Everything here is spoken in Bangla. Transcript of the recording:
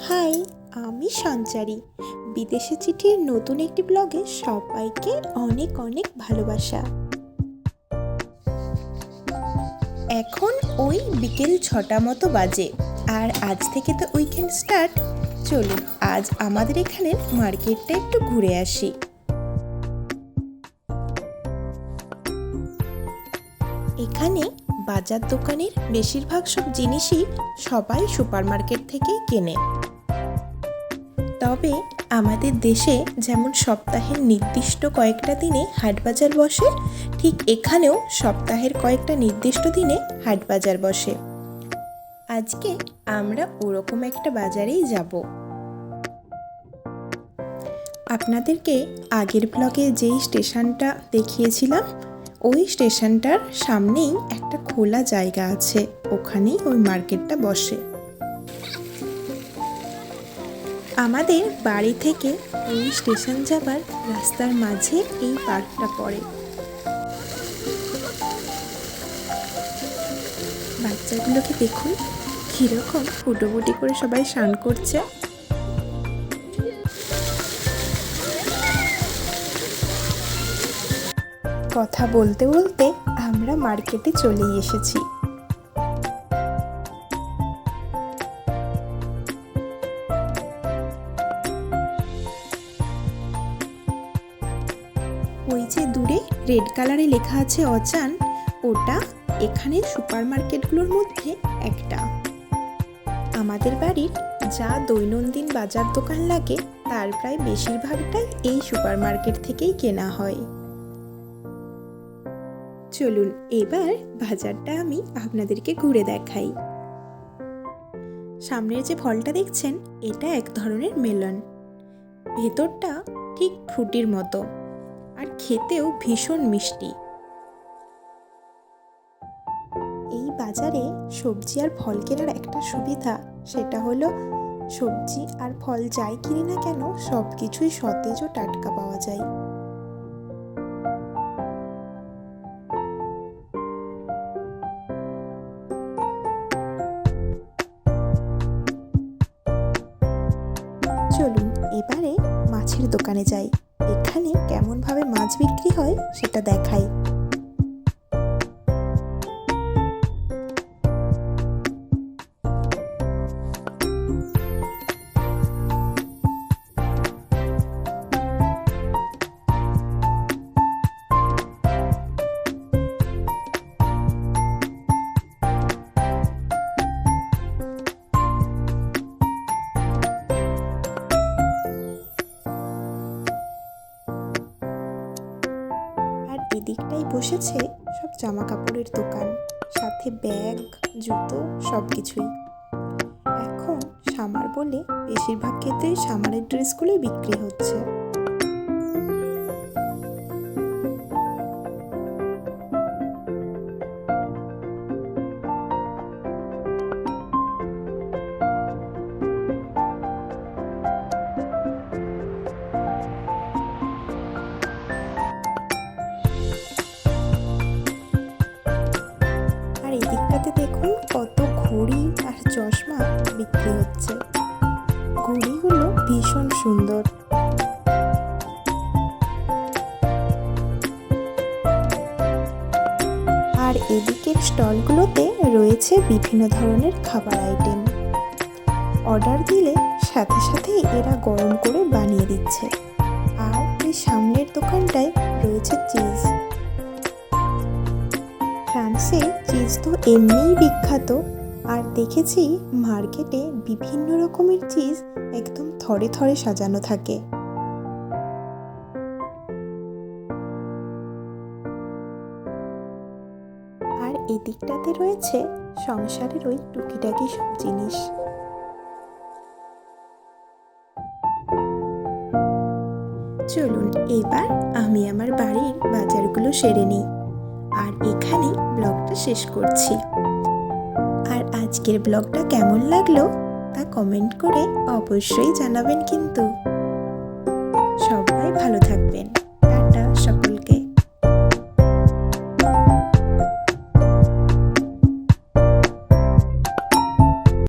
হাই, আমি সঞ্চারী। বিদেশে চিঠির নতুন একটি ব্লগে সবাইকে অনেক অনেক ভালোবাসা। এখন ওই বিকেল ছটা মতো বাজে, আর আজ থেকে তো উইকেন্ড স্টার্ট চলুন, আজ আমাদের এখানের মার্কেটটা একটু ঘুরে আসি। এখানে বাজার দোকানের বেশিরভাগ সব জিনিসই সবাই সুপারমার্কেট থেকেই কেনে। তবে আমাদের দেশে যেমন সপ্তাহের নির্দিষ্ট কয়েকটা দিনে হাটবাজার বসে, ঠিক এখানেও সপ্তাহের কয়েকটা নির্দিষ্ট দিনে হাটবাজার বসে। আজকে আমরা ওরকম একটা বাজারেই যাব। আপনাদেরকে আগের ব্লগে যেই স্টেশনটা দেখিয়েছিলাম ওই স্টেশনটার সামনেই একটা খোলা জায়গা আছে। ওখানেই ওই মার্কেটটা বসে। আমাদের বাড়ি থেকে ওই স্টেশন যাবার রাস্তার মাঝে এই পার্কটা পড়ে। বাচ্চাগুলোকে দেখুন, কীরকম ফুটোফুটি করে সবাই স্নান করছে। কথা বলতে বলতে আমরা মার্কেটে চলেই এসেছি। ওই যে দূরে রেড কালারে লেখা আছে অচান, ওটা এখানে সুপারমার্কেটগুলোর মধ্যে একটা। আমাদের বাড়ির যা দৈনন্দিন বাজার দোকান লাগে, তার প্রায় বেশিরভাগটাই এই সুপার মার্কেট থেকেই কেনা হয়। চলুন এবার বাজারটা আমি আপনাদেরকে ঘুরে দেখাই। সামনের যে ফলটা দেখছেন, এটা এক ধরনের মেলন। ভেতরটা ঠিক ফ্রুটির মতো আর খেতেও ভীষণ মিষ্টি। এই বাজারে সবজি আর ফল কেনার একটা সুবিধা, সেটা হলো সবজি আর ফল যাই কিনি না কেন সব কিছুই সতেজ ও টাটকা পাওয়া যায়। চলুন এবারে মাছের দোকানে যাই। এখানে কেমনভাবে মাছ বিক্রি হয় সেটা দেখাই। এদিকটাই বসেছে সব জামা কাপড়ের দোকান, সাথে ব্যাগ, জুতো সব কিছুই এখন সামার বলে বেশিরভাগ ক্ষেত্রেই সামারের ড্রেসগুলোই বিক্রি হচ্ছে। আর এই দিকটাতে দেখুন কত ঘড়ি আর চশমা বিক্রি হচ্ছে। ঘড়িগুলো ভীষণ সুন্দর। আর এদিকের স্টলগুলোতে রয়েছে বিভিন্ন ধরনের খাবার আইটেম। অর্ডার দিলে সাথে সাথে এরা গরম করে বানিয়ে দিচ্ছে। আর এই সামনের দোকানটায় রয়েছে চিজ। ফ্রান্সে চিজ তো এমনিই বিখ্যাত। আর দেখেছি মার্কেটে বিভিন্ন রকমের চিজ একদম থরে থরে সাজানো থাকে। আর এদিকটাতে রয়েছে সংসারের ওই টুকিটাকি সব জিনিস। চলুন, এবার আমি আমার বাড়ির বাজারগুলো সেরে নিই। আর এখানে ব্লগটা শেষ করছি। আর আজকের ব্লগটা কেমন লাগল তা কমেন্ট করে অবশ্যই জানাবেন কিন্তু। সবাই ভালো থাকবেন। টাটা সকল